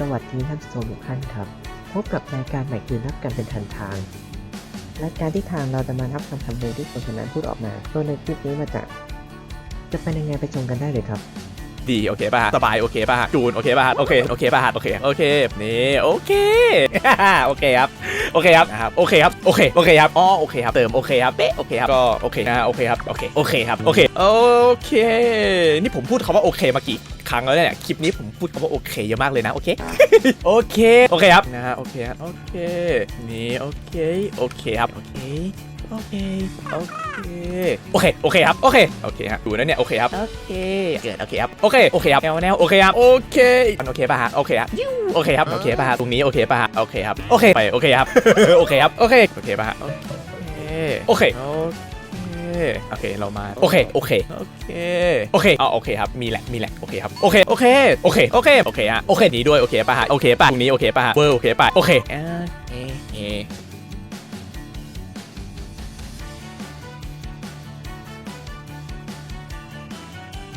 สวัสดีท่านผู้ชมทุกท่านครับ พบกับรายการใหม่คือนับกันเป็นทันทางรายการที่ทางเราจะมานับคำทำเลที่คนคนนั้นพูดออกมาตัวในคลิปนี้มาจากจะเป็นยังไงไปชมกันได้เลยครับ ดีโอเคป่ะสบายโอเคป่ะจูนโอเคป่ะโอเคโอเคป่ะโอเคโอเคนี่โอเคโอเคครับ โอเคครับนะครับโอเคครับโอเคโอเคครับอ๋อโอเคครับเติมโอเคครับเป๊ะโอเคครับก็โอเคนะโอเคครับโอเคโอเคครับโอเคโอเค นี่ผมพูดคำว่าโอเคมากี่ครั้งแล้วเนี่ยคลิปนี้ผมพูดคำว่าโอเคเยอะมากเลยนะโอเคโอเคโอเคครับนะฮะโอเคครับโอเคนี่โอเคโอเคครับโอเค โอเค โอเค โอเค โอเคครับ โอเค โอเคฮะดูนะเนี่ย โอเคครับ โอเค เกิด โอเคครับ โอเค โอเคครับ แนวแนวโอเคครับ โอเคมันโอเคป่ะฮะ โอเคครับยูโอเคครับ โอเคป่ะฮะ ตรงนี้โอเคป่ะฮะ โอเคครับ โอเค ไป โอเคครับ โอเคครับ โอเค โอเคป่ะฮะโอเคโอเค โอเค โอเค เรามา โอเค โอเค โอเค โอเคอ๋อโอเคครับ มีแหละ มีแหละ โอเคครับ โอเค โอเค โอเค โอเค โอเคฮะ โอเคนี้ด้วย โอเคป่ะฮะ โอเคป่ะตรงนี้โอเคป่ะฮะ เวอร์ โอเคป่ะ โอเคโอเค